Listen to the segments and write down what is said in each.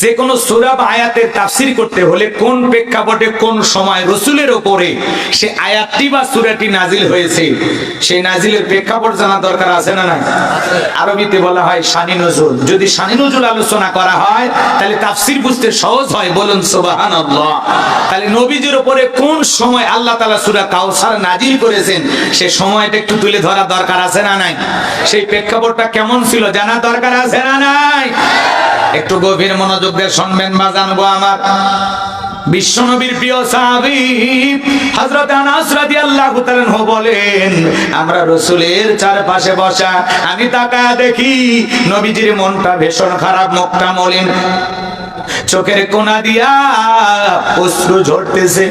যে কোনো সুরা বা আয়াতের তাফসির করতে হলে কোন প্রেক্ষাপটে কোন সময় রসুলের ওপরে সে আয়াতটি বা সুরাটি নাজিল হয়েছে, সেই নাজিলের প্রেক্ষাপট জানা দরকার আছে না না আরবিতে বলা হয় শানি নজুল। যদি শানি নজুল আলোচনা করা হয়, তাহলে তাফসির বুঝতে সহজ হয়, বলুন সুবাহান তাহলে নবীজির ওপরে কোন সময় আল্লাহ তালা সুরা কাউসার নাজিল করেছেন, সে সময়টা একটু তুলে ধরা দরকার আছে না নাই? সেই প্রেক্ষাপটটা কেমন ছিল জানা দরকার আছে না নাই? একটু গভীর মনোযোগ দিয়ে শুনবেন বা জানব আমার। বিশ্বনবীর প্রিয় সাহাবী হযরত আনাস রাদিয়াল্লাহু তাআলা বলেন, আমরা রাসূলের চারপাশে বসা, আমি তাকায় দেখি নবীজির মনটা ভীষণ খারাপ, মুখটা মলিন। চোখের কোনা দিয়া অশ্রু ঝরতেছে।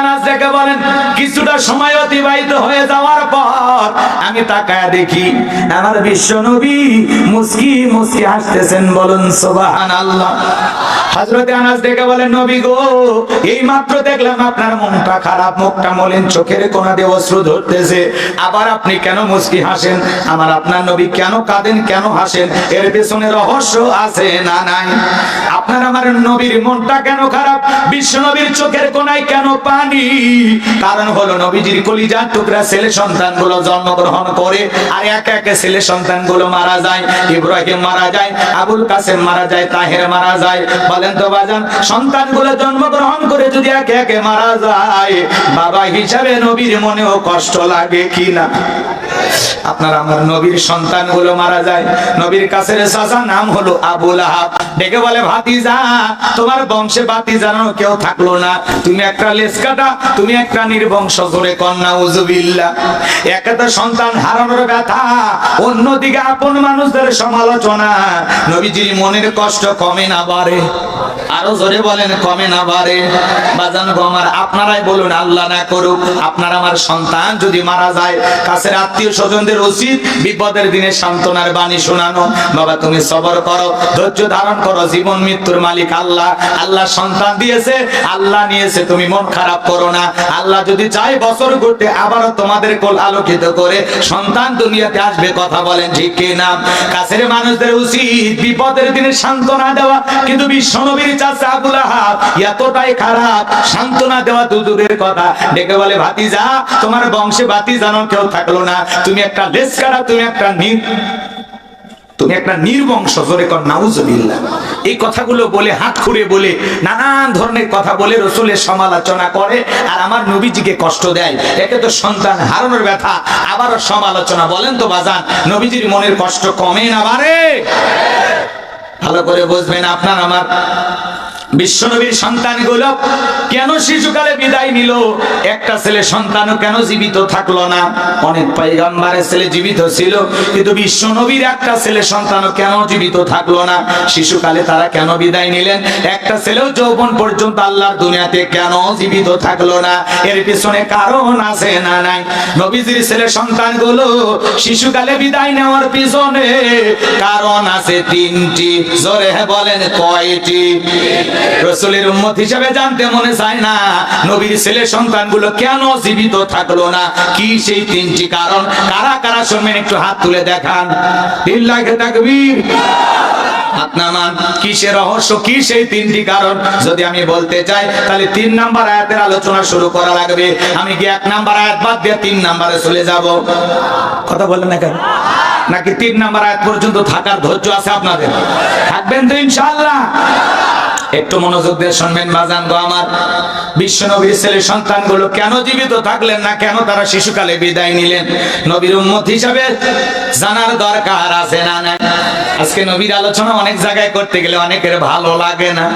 আনাস দেখে বলেন, কিছুটা সময় অতিবাহিত হয়ে যাওয়ার পর আমি তাকায় দেখি আমার বিশ্ব নবী হাসতেছেন বলুন আনাস দেখে বলেন, নবী গো, এই মাত্র দেখলাম আপনার মনটা খারাপ, মুখটা চোখের কোনা দিয়ে অশ্রু ধরতেছে। আবার আপনি কেন মুস্কি হাসেন? আমার আপনার নবী কেন কাঁদেন, কেন হাসেন? এর পেছনে রহস্য আছে না নাই? আপনার আমার নবীর মনটা কেন খারাপ? বিশ্ব নবীর চোখের কোনায় কেন পানি। কারণ হলো নবীজির কলিজার টুকরা ছেলে সন্তানগুলো জন্মগ্রহণ করে আর একে একে ছেলে সন্তানগুলো মারা যায়, ইব্রাহিম মারা যায়, আবুল কাসেম মারা যায়, তাহের মারা যায়। বলেন তো বাজান, সন্তানগুলো জন্মগ্রহণ করে যদি একে একে মারা যায়, বাবা হিসাবে নবীর মনেও কষ্ট লাগে কি না? আপনার আমার নবীর সন্তানগুলো মারা যায়। নবীর কাছের চাচা নাম হলো আবুল আহাব ডেকে বলে, ভাতিজা, তোমার বংশে বাতি জানানো কেউ থাকল না। তুমি একটা লেসকাটা তুমি একটা নির্বংশ করে কন্যা উজুবিল্লা একে তো সন্তান হারানোর ব্যথা, অন্যদিকে আপন মানুষদের সমালোচনা। নবীজির মনের কষ্ট কমে না বাড়ে। আরও জোরে বলেন, কমে না বাড়ে। বাজান গো আমার, আপনারাই বলুন, আল্লাহ না করুক। আপনার আমার সন্তান যদি মারা যায়, কাছের আত্মীয় স্বজনদের উচিত বিপদের দিনে সান্ত্বনার বাণী শোনানো। বাবা, তুমি সবর করো, ধৈর্য ধারণ করো, জীবন মৃত্যুর মালিক আল্লাহ। আল্লাহ সন্তান দিয়েছে, আল্লাহ নিয়েছে, তুমি মন খারাপ করো না। আল্লাহ যদি চায় বছর ঘুরতে, আবারও তোমাদের কোল আলোকিত করে সন্তান দুনিয়াতে আসবে, কথা বলেন ঠিক কি না কাছের মানুষদের উচিত বিপদের দিনে সান্ত্বনা দেওয়া। কিন্তু বিশ্বনবীর চাচা আবুল আহাব এতটাই খারাপ, সান্ত্বনা দেওয়া দূরের কথা। ডেকে বলে, ভাতিজা, তোমার বংশে বাতি জানো কেউ থাকল না। তুমি একটা লেস কাটা তুমি একটা নির তুমি একটা নির্বংশ, জোরে কর, নাউজুবিল্লাহ। এই কথাগুলো বলে, হাত খুঁড়ে বলে, নানান ধরনের কথা বলে রসুলের সমালোচনা করে, আর আমার নবীজিকে কষ্ট দেয়। একে তো সন্তান হারানোর ব্যথা, আবারও সমালোচনা। বলেন তো, বাজান, নবীজির মনের কষ্ট কমে না বারে ভালো করে বুঝবেন আপনার আমার বিশ্বনবীর সন্তান সন্তানগুলো কেন শিশুকালে বিদায় নিল? একটা ছেলে সন্তানও কেন জীবিত থাকল না? অনেক পাইগাম্বারের ছেলে জীবিত ছিল, কিন্তু বিশ্বনবীর একটা ছেলে সন্তানও কেন জীবিত থাকল না? শিশুকালে তারা কেন বিদায় নিলেন? একটা ছেলেও যৌবন পর্যন্ত আল্লাহর দুনিয়াতে কেন জীবিত থাকল না? এর পিছনে কারণ আছে না নাই? নবীজির ছেলে সন্তানগুলো শিশুকালে বিদায় নেওয়ার পিছনে কারণ আছে তিনটি। জোরে বলেন কয়টি? রসুলের উম্মত হিসেবে জানতে মনে চায় না, নবীর ছেলে সন্তানগুলো কেন জীবিত থাকল না? কি সেই তিনটি কারণ? কারা কারা শুনবেন? একটু হাত তুলে দেখান। থাকবেন তো ইনশাআল্লাহ। একটু মনোযোগ দিয়ে শুনবেন, বাজান গো আমার। বিশ্ব নবীর ছেলে সন্তানগুলো কেন জীবিত থাকলেন না? কেন তারা শিশুকালে বিদায় নিলেন? নবীর উম্মত হিসাবে জানার দরকার আছে না না আজকে নবীর আলোচনা অনেক জায়গায় করতে গেলে অনেকের ভালো লাগে না,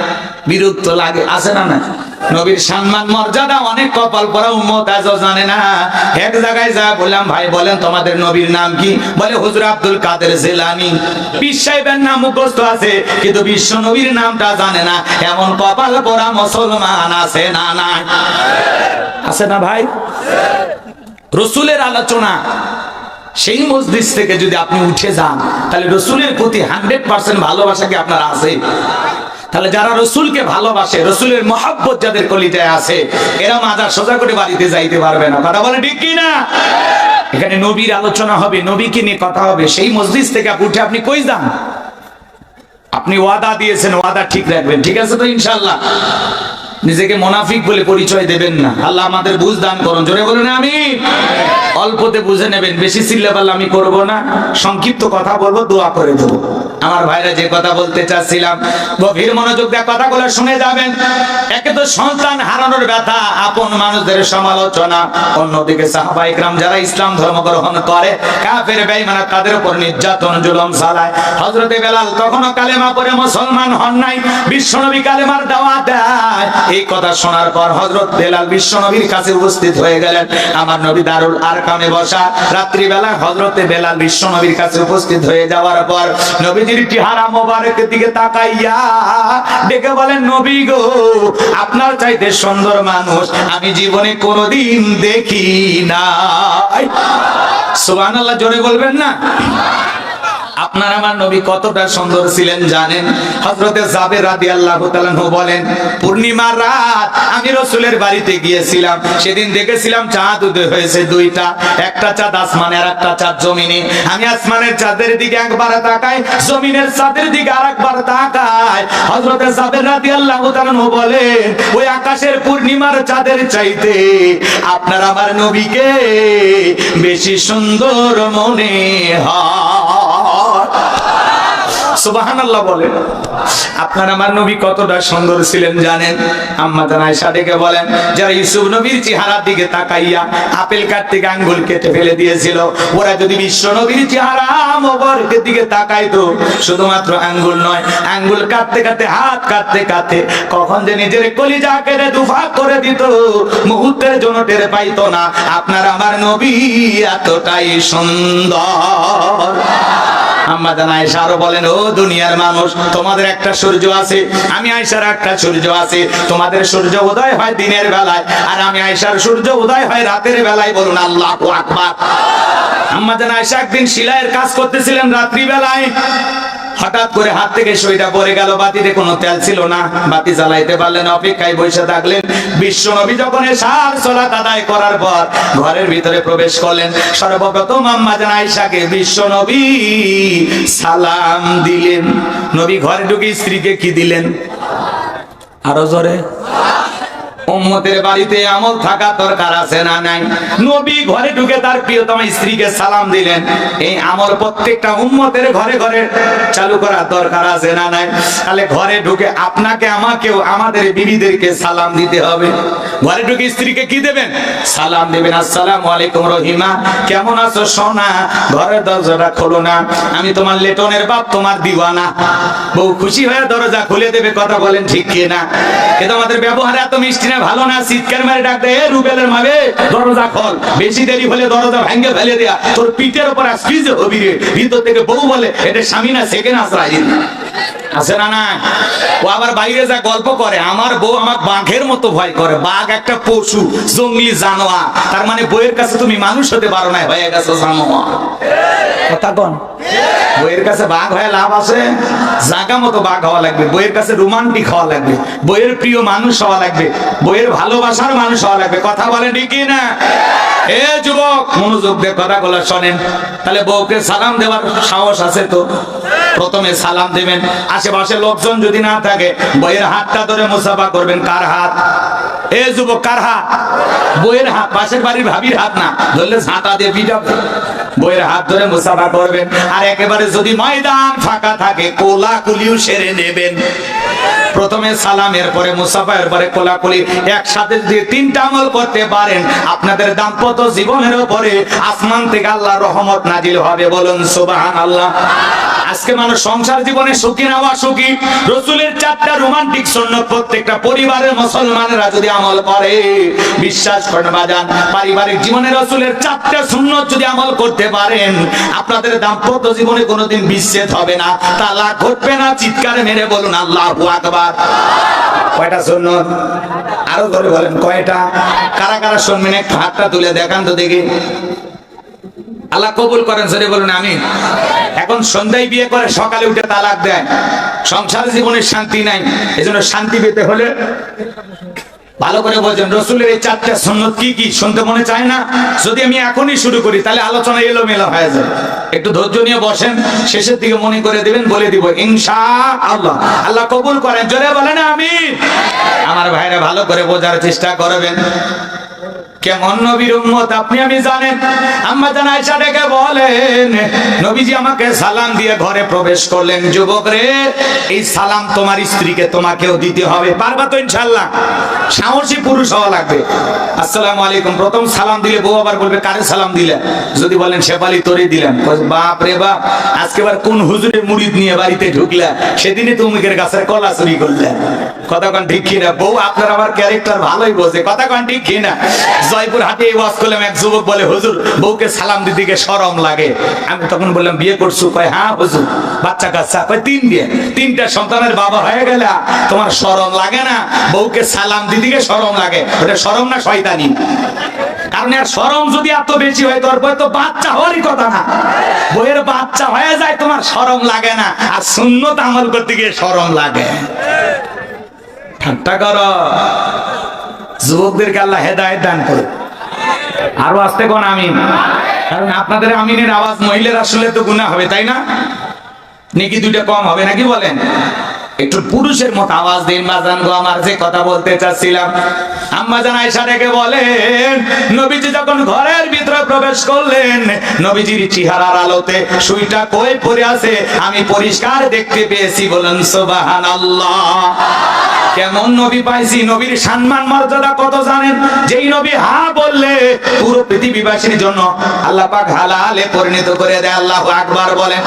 বিরক্ত লাগে, আছে না না নবীর সম্মান, মর্যাদা অনেক কপাল পরা উম্মত, আজও জানে না। এক জায়গায় যা বললাম, ভাই বলেন, তোমাদের নবীর নাম কি? বলে, হুজুর আব্দুল কাদের জেলানি। পীর নাম মুখস্থ আছে, কিন্তু বিশ্ব নবীর নামটা জানে না। এমন কপাল পরা মুসলমান আছে না নাই? আছে না ভাই? রসুলের আলোচনা, সেই মসজিদ থেকে যদি আপনি উঠে যান, তাহলে রসুলের প্রতি হান্ড্রেড পার্সেন্ট ভালোবাসা কি আপনার আছে? তাহলে যারা রসুলকে ভালোবাসে, রসুলের মহাব্বত যাদের কলিজায় আছে, এরা মাজার সোজা করে বাড়িতে যাইতে পারবে না। কথা বলে ঠিক কি না এখানে নবীর আলোচনা হবে, নবীকে নিয়ে কথা হবে। সেই মসজিদ থেকে উঠে আপনি কই যান? আপনি ওয়াদা দিয়েছেন ওয়াদা ঠিক রাখবেন ঠিক আছে তো ইনশাল্লাহ নিজেকে মোনাফিক বলে পরিচয় দেবেন না। আল্লাহ আমাদের বুঝ দান করুন। জোরে বলুন আমি অল্পতে বুঝে নেবেন, বেশি চিল্লে আমি করব না। সংক্ষিপ্ত কথা বলব, দোয়া করে দেবো। আমার ভাইরা যে কথা বলতে চাচ্ছিলাম, গভীর মনোযোগ দিয়ে কথাগুলো শুনে যাবেন। একে তো সন্তান হারানোর ব্যথা, আপন মানুষদের সমালোচনা। অন্যদিকে সাহাবা ইকরাম যারা ইসলাম ধর্ম গ্রহণ করে, কাফের বেঈমানা তাদের উপর নির্যাতন, জুলুম চালায়। হযরতে বেলাল কখনো কালেমা পড়ে মুসলমান হন নাই, বিশ্বনবী কালেমার দাওয়াত দেয়। এই কথা শোনার পর হজরত বেলাল বিশ্বনবীর কাছে উপস্থিত হয়ে গেলেন। আমার নবী দারুল আরকামে বসা। রাত্রিবেলা হযরতে বেলাল বিশ্বনবীর কাছে উপস্থিত হয়ে যাওয়ার পর নবীজির চেহারা মোবারকের দিকে তাকাইয়া ডেকে বলেন, নবী গো, আপনার চাইতে সুন্দর মানুষ আমি জীবনে কোনোদিন দেখি নাই। সুবহানাল্লাহ, জোরে বলবেন না? আপনার আমার নবী কতটা সুন্দর ছিলেন জানেন? হযরতে জাবের রাদিয়াল্লাহু তাআলা বলেন, পূর্ণিমার রাত আমি রসুলের বাড়িতে গিয়েছিলাম। সেদিন দেখেছিলাম চাঁদ উদয় হয়েছে দুইটা, একটা চাঁদ আসমানে আর একটা চাঁদ জমিনে। আমি আসমানের চাঁদের দিকে একবার তাকাই, জমিনের চাঁদের দিকে আরেকবার তাকাই। হযরতে জাবের রাদিয়াল্লাহু তাআলা বলেন, ওই আকাশের পূর্ণিমার চাঁদের চাইতে আপনার আমার নবীকে বেশি সুন্দর মনে হয়। বলেন আপনার আমার নবী কতটা সুন্দর ছিলেন জানেন? বলেন, যারা ইউসুফ নবীর চেহারার দিকে তাকাইয়া আপেল আঙ্গুল কেটে ফেলে দিয়েছিল, ওরা যদি বিশ্ব নবীর চেহারা দিকে তাকাইতো, শুধুমাত্র আঙ্গুল নয়, আঙ্গুল কাটতে কাটতে, হাত কাটতে কাটতে কখন যে নিজের কলিজা কেটে দুফাক করে দিত, মুহূর্তের জন্য টের পাইতো না। আপনার আমার নবী এতটাই সুন্দর। আম্মা জান আয়েশা আরও বলেন, ও দুনিয়ার মানুষ, তোমাদের একটা সূর্য আছে, আমি আয়েশার একটা সূর্য আছে, তোমাদের সূর্য উদয় হয় দিনের বেলায়, আর আমি আয়েশার সূর্য উদয় হয় রাতের বেলায়। বলুন, আল্লাহু আকবার। আম্মা জান আয়েশা একদিন শিলায়ের কাজ করতেছিলেন রাত্রি বেলায় হঠাৎ করে হাত থেকে সইটা পড়ে গেল, বাতিতে কোনো তেল ছিল না। বাতি জ্বালাইতে পারলেন, অপেক্ষায় বসে থাকলেন। বিশ্ব নবী যখন সার সলাত আদায় করার পর ঘরের ভিতরে প্রবেশ করলেন, সর্বপ্রথম আম্মা জান বিশ্ব নবী সালাম দিলেন। নবী ঘরে ঢুকে স্ত্রীকে কি দিলেন? আরও জোরে। উম্মতের বাড়িতে আমল থাকা দরকার আছে না নাই? নবী ঘরে ঢুকে তার প্রিয়তম স্ত্রীকে সালাম দিলেন। এই আমল প্রত্যেকটা উম্মতের ঘরে ঘরে চালু করার দরকার আছে না নাই? তাহলে ঘরে ঢুকে আপনাকে, আমাকেও, আমাদের বিবিদেরকে সালাম দিতে হবে। ঘরে ঢুকে স্ত্রীকে কি দেবেন? সালাম দেবেন। আসসালামু আলাইকুম রহিমা, কেমন আছো সোনা? ঘরের দরজাটা খোলো না। আমি তোমার লেটনের বাপ, তোমার দিওয়ানা। বউ খুশি হয়ে দরজা খুলে দেবে, কথা বলেন ঠিক কি না কিন্তু আমাদের ব্যবহার এত মিষ্টি না ভালো না, চিৎকার মারে ডাক দেয় রুবেলের মাবে দরজা খোল। বেশি দেরি হলে দরজা ভেঙে ফেলে দেয়া। তোর পিঠের উপর আসবি যে হবি ভিতর থেকে বউ বলে, এটা স্বামী না, সেকেন্ড আশ্রয় আছে না না ও আবার বাইরে যা গল্প করে আমার বউ আমার বাঘের মতো ভয় করে বাঘ একটা পশু জঙ্গলি জানোয়ার। তার মানে বইয়ের কাছে তুমি মানুষ হতে পারো না হয়ে গেছো জানোয়ার। কথা কন। বইয়ের কাছে বাঘ হয়ে লাভ আছে? জাগা মতো বাঘ হওয়া লাগবে বইয়ের কাছে রোমান্টিক হওয়া লাগবে বইয়ের প্রিয় মানুষ হওয়া লাগবে বইয়ের ভালোবাসার মানুষ হওয়া লাগবে। কথা বলেন ঠিকই না? এ যুবক মনোযোগ দিয়ে কথাগুলো শোনেন। তাহলে বউকে সালাম দেওয়ার সাহস আছে তো? প্রথমে সালাম দেবেন। আশেপাশে লোকজন যদি না থাকে, বইয়ের হাতটা ধরে মুসাফা করবেন কার হাত? এ যুবক, কার হাত? বইয়ের হাত, পাশের বাড়ির ভাবির হাত না, ধরলে ঝাঁটা দিয়ে পিঠা বইয়ের হাত ধরে মুসাফা করবেন। আর একেবারে যদি ময়দান ফাঁকা থাকে কোলা কুলিও সেরে নেবেন। প্রথমে সালামের পরে মুসাফার পরে কোলাকুলি। একসাথে যদি তিনটা আমল করতে পারেন, আপনাদের দাম্পত্য জীবনের উপরে আসমান থেকে আল্লাহ রহমত নাজিল হবে বলুন সুবাহান আল্লাহ আজকে মানুষ সংসার জীবনে সুখী না বা সুখী রসুলের চারটা রোমান্টিক সৈন্য প্রত্যেকটা পরিবারের মুসলমানেরা যদি আমল করে, বিশ্বাস করেন বাজান, পারিবারিক জীবনে রসুলের চারটা সুন্নত যদি আমল করতে পারেন, আপনাদের দাম্পত্য জীবনে কোনোদিন বিচ্ছেদ হবে না, তালাক ঘটবে না, চিৎকারে মেরে বলুন, আল্লাহ আকবার। কয়টা সুন্নত আরও ধরে বলেন, কয়টা? কারা কারা শুনবেন একটু হাতটা তুলে দেখান তো দেখি। আল্লাহ কবুল করেন সরে বলুন আমি এখন সন্ধ্যায় বিয়ে করে সকালে উঠে তালাক দেয়। সংসার জীবনের শান্তি নাই, এজন্য শান্তি পেতে হলে ভালো করে বলছেন, রসুলের এই চারটা সন্ন্যত কি কি? শুনতে মনে চায় না? যদি আমি এখনই শুরু করি, তাহলে আলোচনা এলোমেলো হয়ে যাবে। একটু ধৈর্য নিয়ে বসেন, শেষের দিকে মনে করে দিবেন, বলে দিব, ইনশা আল্লাহ। আল্লাহ কবুল করেন, জোরে বলেন আমি আমার ভাইরা ভালো করে বোঝার চেষ্টা করবেন। কেমন নবীর উম্মত আপনি আমি জানেন। আম্মা জান আয়েশা ডেকে বলেন, নবীজি আমাকে সালাম দিয়ে ঘরে প্রবেশ করলেন। যুবক রে, এই সালাম তোমার স্ত্রীকে তোমাকেও দিতে হবে। পারবা তো ইনশাআল্লাহ? সাহসী পুরুষ হওয়া লাগবে। আসসালামু আলাইকুম। প্রথম সালাম দিলে বউ আবার বলবে, কারে সালাম দিলে? যদি বলেন, শেফালি, তোরে দিলাম। বাপ রে বাপ, আজকে আবার কোন হুজুরের মুরিদ নিয়ে বাড়িতে ঢুকলা? সেদিনই তো তুমি গাছের কলা চুরি করলে। কথা কন ঠিক কিনা? বউ, আপনার আমার ক্যারেক্টার ভালোই বোঝে। কথা কন ঠিক কিনা? জয়পুর হাটে ওয়াজ করলাম, এক যুবক বলে, হুজুর, বউকে সালাম দিতে গিয়ে শরম লাগে। আমি তখন বললাম, বিয়ে করছু? কয় হ্যাঁ হুজুর, বাচ্চা কাচ্চা। কয়, তিন বিয়ে। তিনটা সন্তানের বাবা হয়ে গেলে তোমার শরম লাগে না, বউকে সালাম গিয়ে শরম লাগে। ওটা শরম না শয়তানি? কারণ এর শরম যদি এত বেশি হয়, তোর বই তো বাচ্চা হওয়ারই কথা না। বইয়ের বাচ্চা হয়ে যায়, তোমার শরম লাগে না, আর সুন্নত আমল করতে গিয়ে শরম লাগে। ঠাট্টা করো। যুবকদেরকে আল্লাহ হেদায়ত দান করুন আরও আসতে কোন আমিন? কারণ আপনাদের আমিনের আওয়াজ মহিলার আসলে তো গুণা হবে, তাই না? নাকি দুইটা কম হবে, নাকি বলেন? একটু পুরুষের মতো আওয়াজ দিন বাজান গো, আমার যে কথা বলতে চাচ্ছিলাম। আম্মা জান আয়েশা ডেকে বলেন, নবীজি যখন ঘরের ভিতরে প্রবেশ করলেন, নবীজির চেহারার আলোতে সুইটা কই পড়ে আছে, আমি পরিষ্কার দেখতে পেয়েছি, বলেন সুবহানাল্লাহ। কেমন নবী পাইছি, নবীর সম্মান, মর্যাদা কত জানেন? যেই নবী হা বললে, পুরো পৃথিবীবাসীর জন্য আল্লাহ পাক হালালে পরিণত করে দেয়, আল্লাহ আকবার বলেন।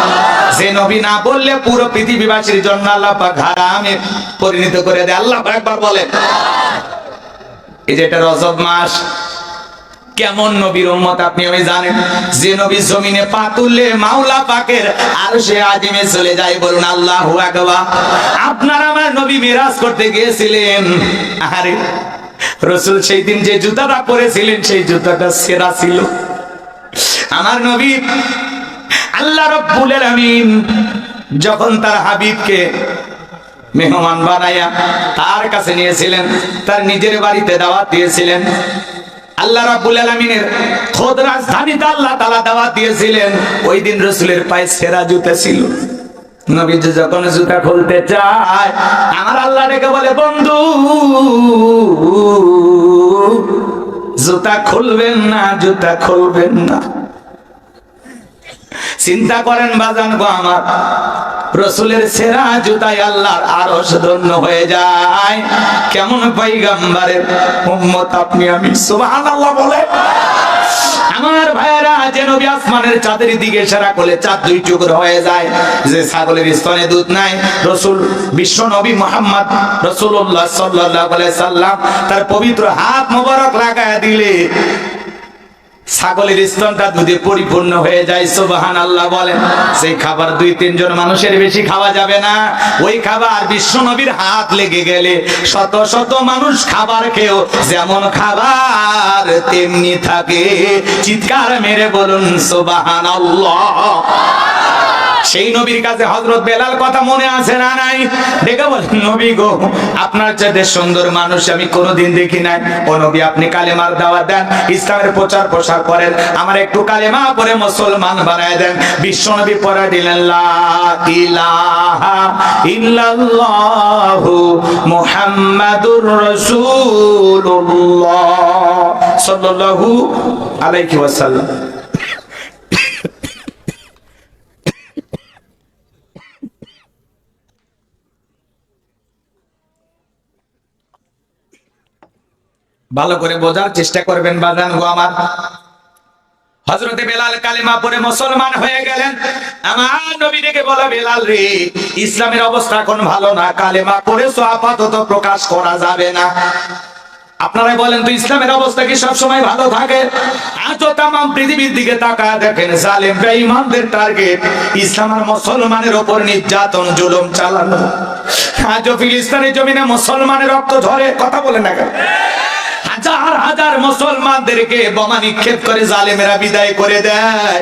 যে নবী না বললে পুরো পৃথিবীবাসীর জন্য আল্লাহ পাক হারামে পরিণত করে দেয়। আল্লাহ একবার বলেন, এই যে এটা রজব মাস, কেমন নবীর উম্মত আপনি আমি জানেন? যে নবী জমিনে পা তুললে মাওলা পাকের আর সে আজিমে চলে যায় বলুন, আল্লাহু আপনার আমার নবী মিরাজ করতে গিয়েছিলেন। আরে রসুল সেই দিন যে জুতাটা পরেছিলেন, সেই জুতাটা সেরা ছিল। আমার নবী আল্লাহ রব্বুল আলামিন যখন তার হাবিবকে মেহমান বানাইয়া তার কাছে নিয়েছিলেন, তার নিজের বাড়িতে দাওয়াত দিয়েছিলেন। আল্লাহ দাওয়াত দিয়েছিলেন। ওই দিন রাসূলের পায়ে সেরা জুতা ছিল। যখন জুতা খুলতে চায় আমার আল্লাহ বলে, বন্ধু, জুতা খুলবেন না, জুতা খুলবেন না। চিন্তা করেন বাজান গো আমার। রসুলের সেরা জুতাই আল্লাহর আরও ধন্য হয়ে যায়। কেমন পাইগাম্বারের উম্মত আপনি আমি। সুবহানাল্লাহ বলে। আমার ভাইয়েরা, যে নবী আসমানের চাঁদের দিকে সারা করলে চাঁদ দুই টুকরো হয়ে যায়। যে ছাগলের স্তনে দুধ নাই, রসুল বিশ্ব নবী মোহাম্মদ রসুল্লাহ সাল্লাহ সাল্লাম তার পবিত্র হাত মোবারক লাগায় দিলে ছাগলের স্তনটা দুধে পরিপূর্ণ হয়ে যায় সুবহান আল্লাহ বলেন। সেই খাবার দুই, তিনজন মানুষের বেশি খাওয়া যাবে না। ওই খাবার বিশ্ব নবীর হাত লেগে গেলে শত শত মানুষ খাবার খেয়েও যেমন খাবার তেমনি থাকে। চিৎকার মেরে বলুন সুবহান সেই নবীর কাছে হজরত বেলাল কথা মনে আছে না নাই? দেখে বলেন, নবী গো, আপনার চাইতে সুন্দর মানুষ আমি কোনোদিন দেখি নাই। ও নবী, আপনি কালেমার দাওয়াত দেন, ইসলামের প্রচার প্রসার করেন। আমার একটু কালেমা পরে মুসলমান বানায় দেন। বিশ্ব নবী পড়া দিলেন মুহাম্মাদুর ওয়াসাল্লাম। ভালো করে বোঝার চেষ্টা করবেন, বাজান গো আমার। হজরতে বেলাল কালিমা পরে মুসলমান হয়ে গেলেন। আমার নবী ডেকে বলা, বেলাল রে, ইসলামের অবস্থা এখন ভালো না। কালেমা পড়েছো, আপাতত প্রকাশ করা যাবে না। আপনারাই বলেন, তো ইসলামের অবস্থা কি সব সময় ভালো থাকে? আজও তাম পৃথিবীর দিকে তাকায় দেখেন, জালেম বেঈমানদের টার্গেট ইসলাম আর মুসলমানের উপর নির্যাতন, জুলুম চালানো। আজও ফিলিস্তিনের জমিনে মুসলমানের রক্ত ঝরে, কথা বলেন না কেন? হাজার মুসলমানদেরকে বোমা নিক্ষেপ করে জালেমেরা বিদায় করে দেয়।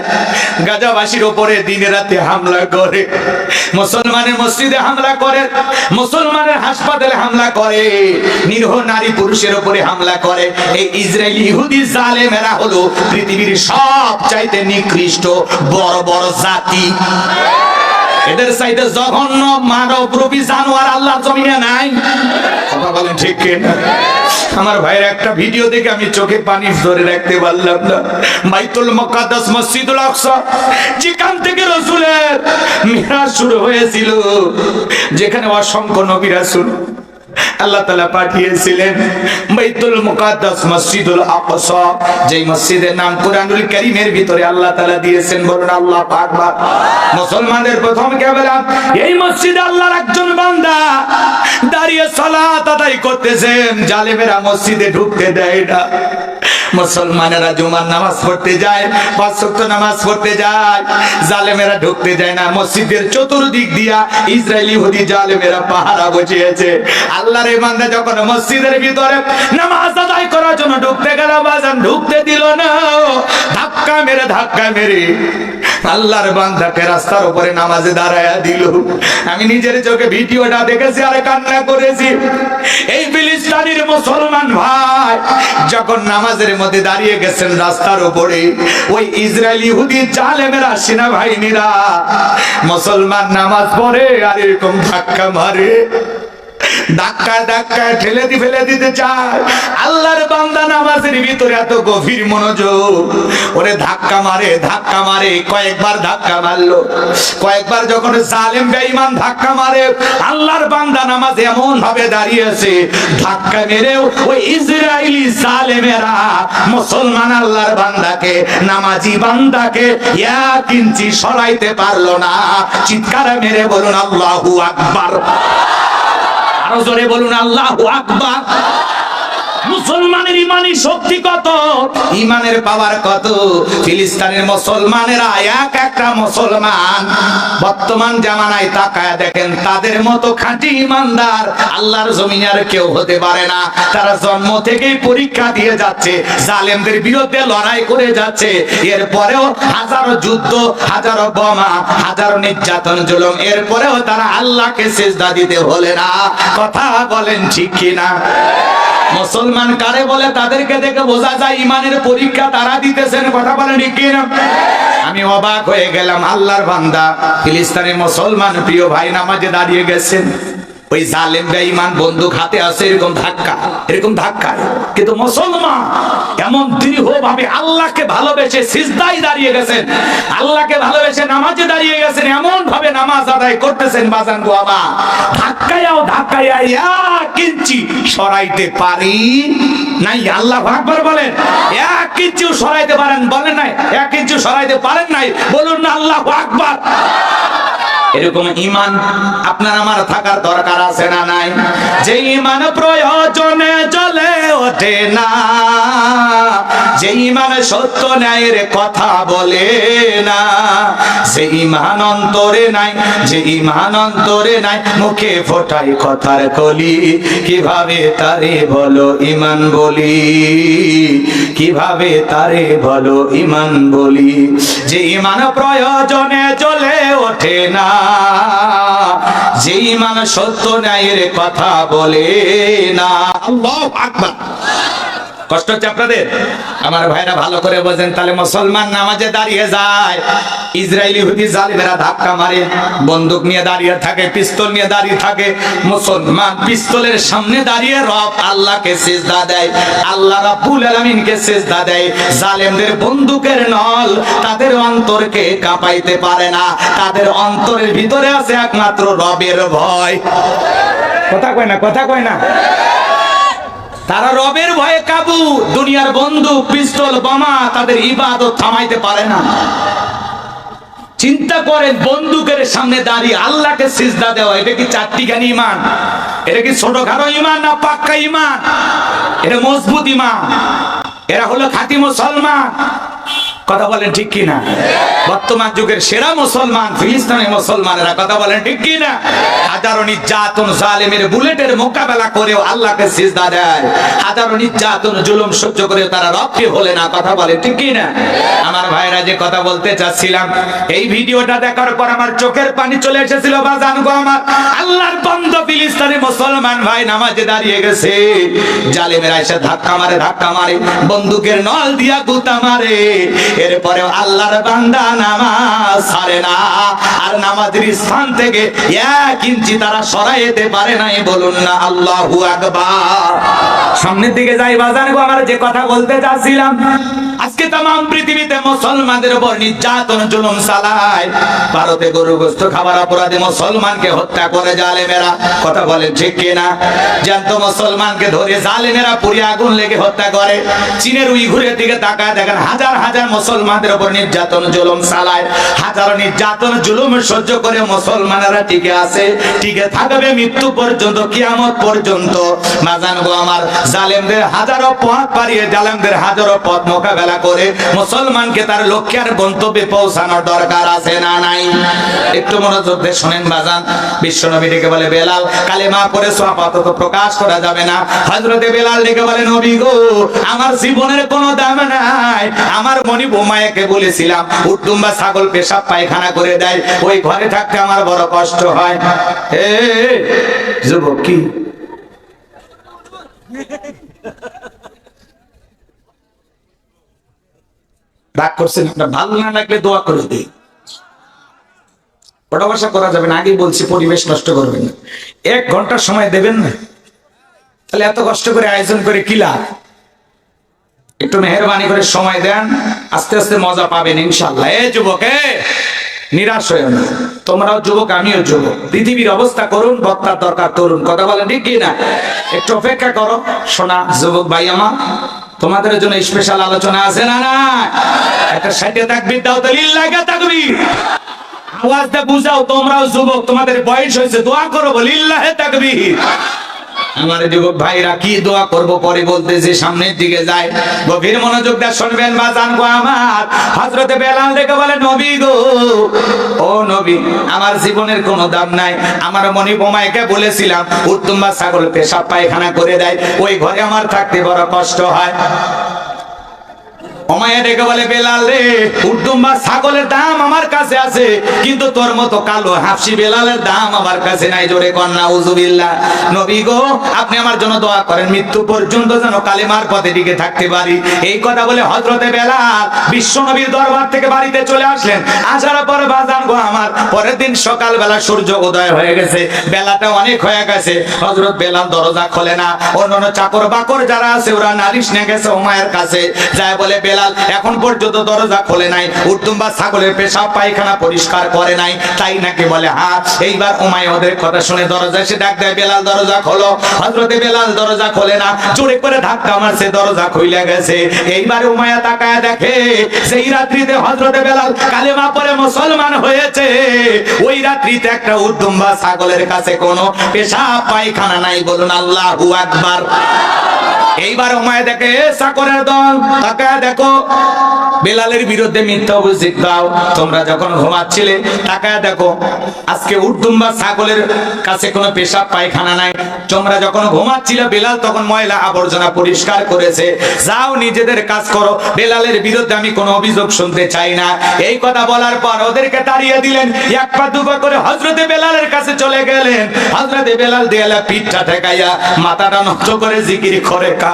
গাজাবাসীর ওপরে দিনে রাতে হামলা করে। মুসলমানের মসজিদে হামলা করে, মুসলমানের হাসপাতালে হামলা করে, নিরহ নারী পুরুষের উপরে হামলা করে। এই ইসরায়েলি ইহুদি জালেমেরা হলো পৃথিবীর সব চাইতে নিকৃষ্ট বড় বড় জাতি। এদের চাইতে জঘন্য মানব রূপী জানোয়ার আল্লাহ জমিনে নাই। কথা বলেন ঠিক কিনা? আমার ভাইয়ের একটা ভিডিও দেখে আমি চোখে পানি ধরে রাখতে পারলাম না। বাইতুল মকাদ্দাস মসজিদুল আকসা, যেখান থেকে রসুলের মিরাজ শুরু হয়েছিল, যেখানে অসংখ্য নবী রাসূল আল্লাহ তালা পাঠিয়েছিলেন বাইতুল মুকাদ্দাস মসজিদুল আকসা। যেই মসজিদের নাম কোরআনুল কারীমের ভিতরে আল্লাহ তালা দিয়েছেন, বলুন আল্লাহ আকবার মুসলমানদের প্রথম কেবলা এই মসজিদে আল্লাহর একজন বান্দা। দাঁড়িয়ে সালাত আদায় করতেছেন, জালেমেরা মসজিদে ঢুকতে দেয় না। মুসলমানেরা জুমার নামাজ পড়তে যায়, পাঁচ ওয়াক্ত নামাজ পড়তে যায়, জালেমেরা ঢুকতে যায় না, মসজিদের চতুর্দিক দিয়া ইসরায়েলি হুদি জালেমেরা পাহারা বসিয়েছে। আল্লাহর বান্দা যখন মসজিদের ভিতরে নামাজ আদায় করার জন্য ঢুকতে গেল বাজান ঢুকতে দিল না ধাক্কা মেরে ধাক্কা মেরে আল্লাহর বান্দাকে রাস্তার উপরে নামাজে দাঁড়ায়া দিল। আমি নিজের চোখে ভিডিওটা দেখেছি আর কান্না করেছি। এই ফিলিস্তানির মুসলমান ভাই, যখন নামাজের মধ্যে দাঁড়িয়ে গেছেন রাস্তার উপরে। ওই ইসরায়েলি ইহুদি জালেমেরা, সেনাবাহিনীরা। মুসলমান নামাজ পড়ে আর এরকম ধাক্কা মারে। ধাক্কায় ধাক্কায় ঠেলে দি ফেলে দিতে চায়। আল্লাহর বান্দা নামাজের ভিতরে এত গভীর মনোযোগ। ওরে ধাক্কা মারে ধাক্কা মারে, কয়েকবার ধাক্কা মারলো। কয়েকবার যখন জালেম, বেঈমান ধাক্কা মারে, আল্লাহর বান্দা নামাজ এমন ভাবে ধাক্কা মেরেও ওই ইসরায়েলি জালেমেরা মুসলমান আল্লাহর বান্দাকে, নামাজি বান্দাকে এক ইঞ্চি সরাইতে পারল না। চিৎকার মেরে বলুন, আল্লাহু আকবার। আরও জোরে বলুন আল্লাহ আকবার। মুসলমানের ইমানি শক্তি কত? ইমানের পাওয়ার কত? ফিলিস্তিনের মুসলমানেরা এক একটা মুসলমান বর্তমান জামানায় তাকায় দেখেন, তাদের মতো খাঁটি ইমানদার আল্লাহর জমিনে আর কেউ হতে পারে না। তারা জন্ম থেকেই পরীক্ষা দিয়ে যাচ্ছে, জালেমদের বিরুদ্ধে লড়াই করে যাচ্ছে। এরপরেও হাজারো যুদ্ধ, হাজারো বোমা, হাজারো নির্যাতন, জুলুম। এরপরেও তারা আল্লাহকে সেজদা দিতে হলে না। কথা বলেন ঠিক কিনা? মুসলমান কারে বলে? তাদেরকে দেখে বোঝা যায় ইমানের পরীক্ষা তারা দিতেছেন। কথা বলেন ঠিক আমি অবাক হয়ে গেলাম, আল্লাহর বান্দা, ফিলিস্তিনের মুসলমান প্রিয় ভাই নামাজে দাঁড়িয়ে গেছেন। ওই জালেম বেঈমান বন্দুক হাতে আছে এরকম ধাক্কা এরকম ধাক্কা। কিন্তু মুসলমান এমন দৃঢ় ভাবে আল্লাহকে ভালোবেসে সিজদাই দাঁড়িয়ে গেছেন, আল্লাহকে ভালোবেসে নামাজে দাঁড়িয়ে গেছেন এমন ভাবে নামাজ আদায় করতেছেন, বাজান গো বাবা ধাক্কায়াও ধাক্কায়া এক ইঞ্চি সরাইতে পারি নাই, আল্লাহ আকবার বলেন। এক ইঞ্চিও সরাইতে পারেন, বলেন নাই, এক ইঞ্চি সরাইতে পারেন নাই, বলুন না আল্লাহ আকবার। এরকম ইমান আপনার আমার থাকার দরকার আছে না নাই? যে ইমান প্রয়োজনে চলে ওঠে না। যে ইমান সত্য ন্যায়ের কথা বলে না। যে ইমান অন্তরে নাই, যে ইমান অন্তরে নাই, মুখে ফোটাই কথার কলি। কীভাবে তারে বলো ইমান বলি? কীভাবে তারে বলো ইমান বলি? যে ইমান প্রয়োজনে চলে ওঠে না। যে মানুষ সত্য ন্যায়ের কথা বলে না। আল্লাহ আকবার। কষ্ট হচ্ছে আপনাদের? আমার ভাইরা ভালো করে বোঝেন, তাহলে মুসলমান নামাজে দাঁড়িয়ে যায়। ইসরায়েলি হুদি জালিমেরা ধাক্কা মারে, বন্দুক নিয়ে দাঁড়িয়ে থাকে, পিস্তল নিয়ে দাঁড়িয়ে থাকে। মুসলমান পিস্তলের সামনে দাঁড়িয়ে রব আল্লাহকে সেজদা দেয়, আল্লাহ রাব্বুল আলামিনকে সেজদা দেয়। জালেমদের বন্দুকের নল তাদের অন্তরকে কাঁপাইতে পারে না, তাদের অন্তরের ভিতরে আছে একমাত্র রবের ভয়। কথা কয় না, কথা কয় না। তারা রবের ভয়ে কাবু, দুনিয়ার বন্ধু পিস্তল, বোমা তাদের ইবাদত থামাইতে পারে না। চিন্তা করেন, বন্দুকের সামনে দাঁড়িয়ে আল্লাহকে সিজদা দেওয়া, এটা কি চারটি চারটিখানি ইমান? এটা কি ছোটখাটো ইমান না পাক্কা ইমান? এটা মজবুত ইমান। এরা হলো খাঁটি মুসলমান। কথা বলেন ঠিক কি না বর্তমান যুগের সেরা মুসলমান ফিলিস্তিনি মুসলমানেরা কথা বলেন ঠিক কি না হাজারো নির্যাতন জালেমের বুলেটের মোকাবেলা করেও আল্লাহকে সিজদা দেয়। হাজারো নির্যাতন জুলুম সহ্য করেও তারা রক্ষে হলে না, কথা বলে ঠিক কি না আমার ভাইরা যে কথা বলতে চাচ্ছিলাম, এই ভিডিওটা দেখার পর আমার চোখের পানি চলে এসেছিল বা জানব আমার। আল্লাহর বন্ধ ফিলিস্তিনি মুসলমান ভাই নামাজে দাঁড়িয়ে গেছে। জালেমেরা এসে ধাক্কা মারে ধাক্কা মারে, বন্দুকের নল দিয়া গুতা মারে। এরপরেও আল্লাহর বান্দা নামাজ ছাড়ে না। আর নামাজের স্থান থেকে এক ইঞ্চি তারা সরাইতে পারে নাই, বলুন না, আল্লাহু আকবার। সামনের দিকে যাই বাজার গো, আমার যে কথা বলতে চাচ্ছিলাম আজকে তাম পৃথিবীতে মুসলমানদের উপর নির্যাতন, জুলুম চালায়। ভারতে গরু গোস্ত খাবার অপরাধে মুসলমানকে হত্যা করে জালেমেরা। কথা বলেন ঠিক কিনা? জ্যান্ত মুসলমানকে ধরে জালেমেরা পুড়িয়ে আগুন লেগে হত্যা করে। চীনের উইঘুরের দিকে তাকায় দেখেন হাজার হাজার মুসলমানদের উপর নির্যাতন, জুলুম চালায়। হাজার নির্যাতন, জুলুম সহ্য করে মুসলমানেরা টিকে আছে। টিকে থাকবে মৃত্যু পর্যন্ত, কিয়ামত পর্যন্ত। না জানব আমার জালেমদের হাজারো পথ পারিয়ে জালেমদের হাজারো পথ মোকাবেলা করে, মুসলমানকে তার লক্ষ্যের গন্তব্যে পৌঁছানোর দরকার আছে না নাই? একটু মনোযোগ দিয়ে শোনেন বাজান, বিশ্ব নবী ডেকে বলে, বেলাল, কালেমা পরে আপাতত প্রকাশ করা যাবে না। হজরতে বেলাল ডেকে বলে, নবী গো, আমার জীবনের কোনো দাম নাই। আমার মনি বোমায়াকে বলেছিলাম উট্টুম্বা ছাগল পেশাব পায়খানা করে দেয়, ওই ঘরে থাকতে আমার বড় কষ্ট হয়। এ, যুবক কি? রাগ করছেন, আপনার ভালো না লাগলে দোয়া করে দিই ওটা করা যাবে না, আগেই বলছি, পরিবেশ নষ্ট করবেন না। এক ঘণ্টার সময় দেবেন না। তাহলে এত কষ্ট করে আয়োজন করে কি লাভ? একটু মেহরবানি করে সময় দেন, আস্তে আস্তে মজা পাবেন ইনশাল্লাহ এ যুবক, নিরাশ হয়েও না। তোমরাও যুবক, আমিও যুবক। পৃথিবীর অবস্থা করুন, বক্তার দরকার, তরুণ। কথা বলেন ঠিক না একটু অপেক্ষা করো। শোনা, যুবক ভাই আমার। তোমাদের জন্য স্পেশাল আলোচনা আছে না না একটা সাইডে থাকবি দাও তো লাগে থাকবি আওয়াজটা বুঝাও, তোমরাও যুবক, তোমাদের বয়স হয়েছে, দোয়া করো বলিল্লাহে তাকবীর। আমার যুবক ভাইরা কি দোয়া করব? পরে বলতেছে, সামনের দিকে যায়। গভীর মনোযোগ দিয়ে শুনবেন বা জানব আমার। হজরতে বেলাল দেখে বলে, নবী গো, ও নবী, আমার জীবনের কোনো দাম নাই। আমার মনি বোমাইকে বলেছিলাম, উত্তম বা ছাগল পেশাব পায়খানা করে দেয়। ওই ঘরে আমার থাকতে বড় কষ্ট হয়। ওমায়া ডেকে বলে, বেলাল রে উড্ডুম্বা ছাগলের দাম আমার কাছে আছে, কিন্তু তোর মতো কালো হাফসি বেলালের দাম আমার কাছে নাই, জোরে কন্যা নবী গো, আপনি আমার জন্য দোয়া করেন, মৃত্যু পর্যন্ত যেন কালিমার পথে টিকে থাকতে পারি। এই কথা বলে হজরতে বেলাল বিশ্ব নবীর দরবার থেকে বাড়িতে চলে আসলেন। আসার পরে বাজান গো আমার, পরের দিন সকালবেলা সূর্য উদয় হয়ে গেছে, বেলাটা অনেক হয়ে গেছে। হজরত বেলাল দরজা খোলে না, অন্যান্য চাকর বাকর যারা আছে, ওরা নালিশ নিয়ে গেছে ওমায়ের কাছে। যায় বলে, বেলাল এখন পর্যন্ত দরজা খোলে নাই উর্দুম বা ছাগলের পেশাব পায়খানা পরিষ্কার করে নাই। তাই নাকি বলে হ্যাঁ এইবার ওমায় ওদের কথা শুনে দরজা এসে ডাক দেয়, বেলাল দরজা খোলো। হজরতে বেলাল দরজা খোলে না, জোরে করে ধাক্কা মারছে, দরজা খুইলে গেছে। এইবার উমায়া তাকায় দেখে, সেই রাত্রিতে হজরতে বেলাল কালেমা পরে মুসলমান হয়েছে। ওই রাত্রিতে একটা উর্দুম বা ছাগলের কাছে কোনো পেশাব পায়খানা নাই, বলুন আল্লাহু আকবার। এইবার ওমায় দেখে, এ চাকরের দল। তাকায় দেখো বেলালের বিরুদ্ধে মিথ্যা অভিযোগ দাও। তোমরা যখন ঘুমাচ্ছিলে, তাকায় দেখো, আজকে উর্দুম্বা ছাগলের কাছে কোনো পেশাব, পায়খানা নাই। তোমরা যখন ঘুমাচ্ছিলে, বেলাল তখন ময়লা আবর্জনা পরিষ্কার করেছে। যাও, নিজেদের কাজ করো। বেলালের বিরুদ্ধে আমি কোনো অভিযোগ শুনতে চাই না। এই কথা বলার পর ওদেরকে তাড়িয়ে দিলেন। এক পা দুপা করে হজরতে বেলালের কাছে চলে গেলেন। হজরতে বেলাল দেয়ালে পিঠটা ঠেকাইয়া মাথাটা নষ্ট করে জিকির করে কা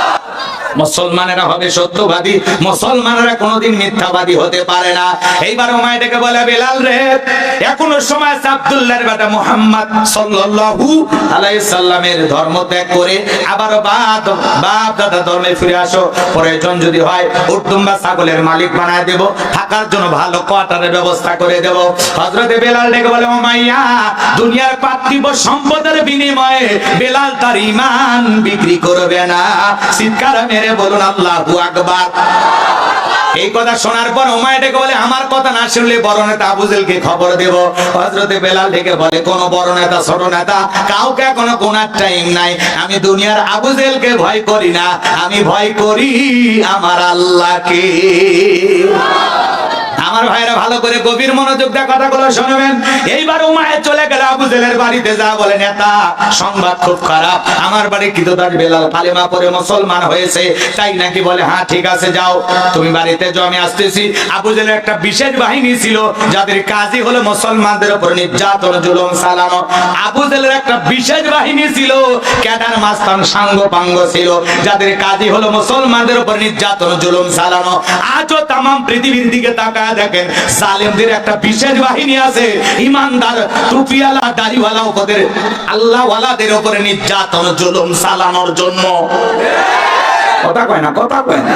মুসলমানেরা হবে সত্যবাদী, মুসলমানেরা কোনোদিন মিথ্যাবাদী হতে পারে না। এইবার ওমায় ডেকে বলে, বেলাল রে, এখনও সময় আব্দুল্লাহর বেটা মুহাম্মদ সাল্লাল্লাহু আলাইহি সাল্লামের ধর্ম ত্যাগ করে আবার বাপ বাপ, দাদা ধর্মে ফিরে আসো। প্রয়োজন যদি হয়, উর্দুম বা ছাগলের মালিক বানায় দেব। থাকার জন্য ভালো কোয়ার্টারের ব্যবস্থা করে দেব। হযরতে বেলাল ডেকে বলে ওমাইয়া দুনিয়ার পার্থিব সম্পদের বিনিময়ে বেলাল তার ঈমান বিক্রি করবে না। চিৎকার মেরে বলুন আল্লাহু আকবার। এই কথা শোনার পর ওমায় ডেকে বলে, আমার কথা না শুনলে বড় নেতা আবুজেলকে খবর দেব? হজরতে বেলাল ডেকে বলে, কোন বড় নেতা, ছোট নেতা, কাউকে কোনো কোনার টাইম নাই। আমি দুনিয়ার আবুজেলকে ভয় করি না। আমি ভয় করি আমার আল্লাহকে। আমার ভাইরা ভালো করে গভীর মনোযোগ দিয়ে কথাগুলো শুনবেন। এইবার উমায় চলে গেল আবু জেলের বাড়িতে যা বলে, নেতা, সংবাদ খুব খারাপ। আমার বাড়ি কৃতদাস বেলাল কালেমা পরে মুসলমান হয়েছে, তাই নাকি বলে হ্যাঁ ঠিক আছে, যাও। তুমি বাড়িতে আমি আসতেছি। আবু জেলের একটা বিশেষ বাহিনী ছিল, যাদের কাজই হলো মুসলমানদের উপর নির্যাতন, জুলুম চালানো। আবু জেলের একটা বিশেষ বাহিনী ছিল ক্যাডার মাস্তান সাঙ্গ পাঙ্গ ছিল, যাদের কাজই হলো মুসলমানদের উপর নির্যাতন, জুলুম চালানো। আজও তাম পৃথিবীর দিকে তাকায় দেখেন, জালেমদের একটা বিশেষ বাহিনী আছে। ইমানদার, টুপিওয়ালা, দাড়িওয়ালা ওদের, আল্লাহওয়ালাদের উপরে নির্যাতন, জুলুম চালানোর জন্য কথা কয় না, কথা কয় না।